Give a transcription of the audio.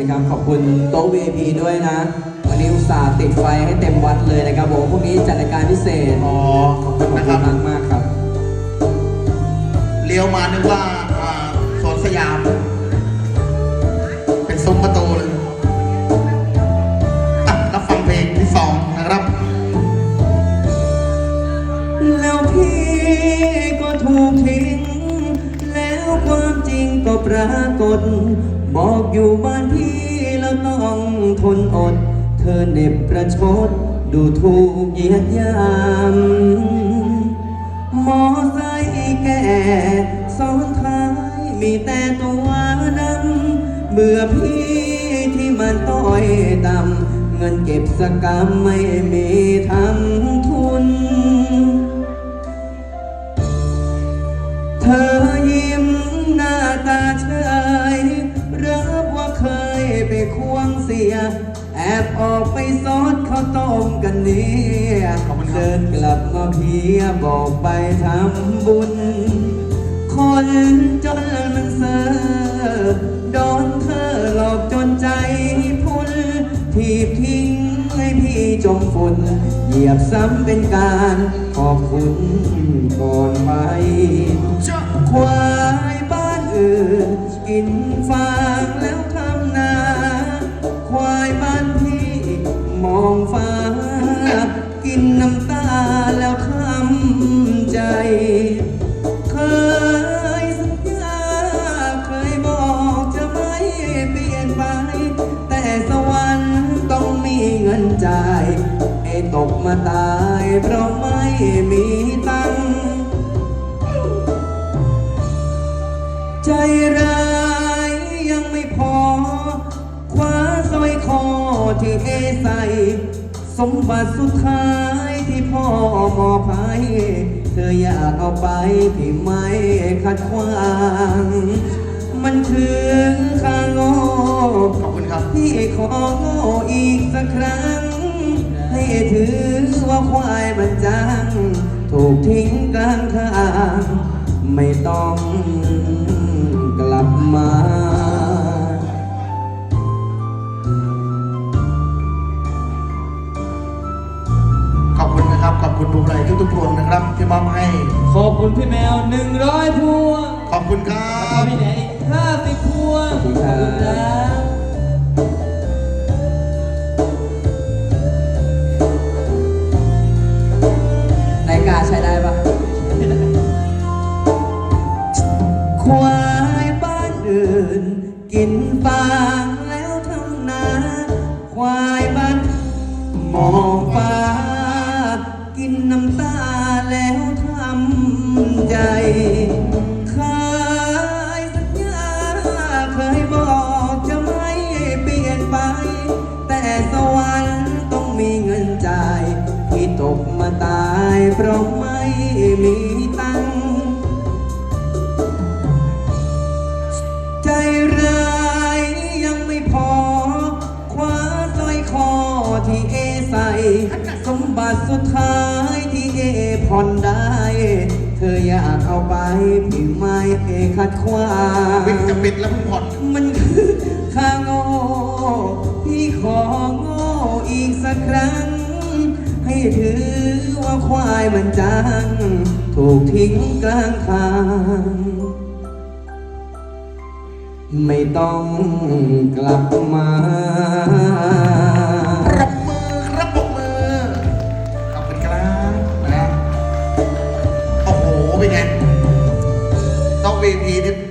นะครับขอบคุณโต๊ะ VIP ด้วยนะ วันนี้อุตส่าห์ติดไฟให้เต็มวัดเลยนะครับผมพรุ่งนี้จัดรายการพิเศษอ๋อขอบคุณขอบนะคคุรับณมากมากๆครับ เลี้ยวมานึกว่าอ่าสวนสยาม เป็นซุ้มประตูเลยอะรับฟังเพลงที่สองนะครับ แล้วพี่ก็ถูกทิ้ง แล้วความจริงก็ปรากฏ บอกอยู่บ้านพี่แล้วต้องทนอด เธอเหน็บประชด ดูถูกเหยียดยามมอไซค์แก่ซ้อนท้ายมีแต่ตัวดำเบื่อพี่ที่มันต้อยต่ำเงินเก็บสกรรมไม่มีทำทุน เธอยิ้มหน้าตาเฉย รับว่าเคยไปควงเสีย แอบออกไปซดข้าวต้มกันเนี่ยขอบคุณครับเดินกลับมาเพียบอกไปทำบุญ คนจนมันเซอโดนเธอหลอกจนใจพุนทีบทิ้งให้พี่จมฝุ่นเหยียบซ้ำเป็นการขอบคุณก่อนไปควายบ้านอื่นกินฟา กินน้ำตาแล้วทำใจ เคยสัญญาเคยบอกจะไม่เปลี่ยนไป แต่สวรรค์ต้องมีเงินจ่าย ไอ้ตกมาตายเพราะไม่มีตังค์ใจร้ายยังไม่พอ คว้าสร้อยคอที่เอใส่ สมบัติสุดท้ายที่พ่อมอบให้เธออยากเอาไปที่ไม่ขัดขวาง มันคือข้างโง่ขอบคุณครับพี่ขอโง่อีกสักครั้ง ให้ถือว่าควายมันจัง ถูกทิ้งกลางทาง ไม่ต้องกลับมา ทุกๆคนนะครับที่มอบให้ ขอบคุณพี่แมว 100 พวงขอบคุณครัแล้วก็บพี่แหนอีก50 พวงขอบคุณครับครับรายการใช้ได้ปะควายบ้านอื่น กินฟา สวรรค์ต้องมีเงินจ่ายที่ตกมาตายเพราะไม่มีตังค์ใจร้ายยังไม่พอ คว้าสร้อยคอที่เอใส่สมบัติสุดท้ายที่เอผ่อนได้ เธออยากเอาไปพี่ไม่เอขัดขวางวิกจะปิดแล้วเพิ่งผ่อน มันคือข้าโง่ ขอโง่อีกสักครั้ง ให้ถือว่าควายมันจัง ถูกทิ้งกลางทาง ไม่ต้องกลับมา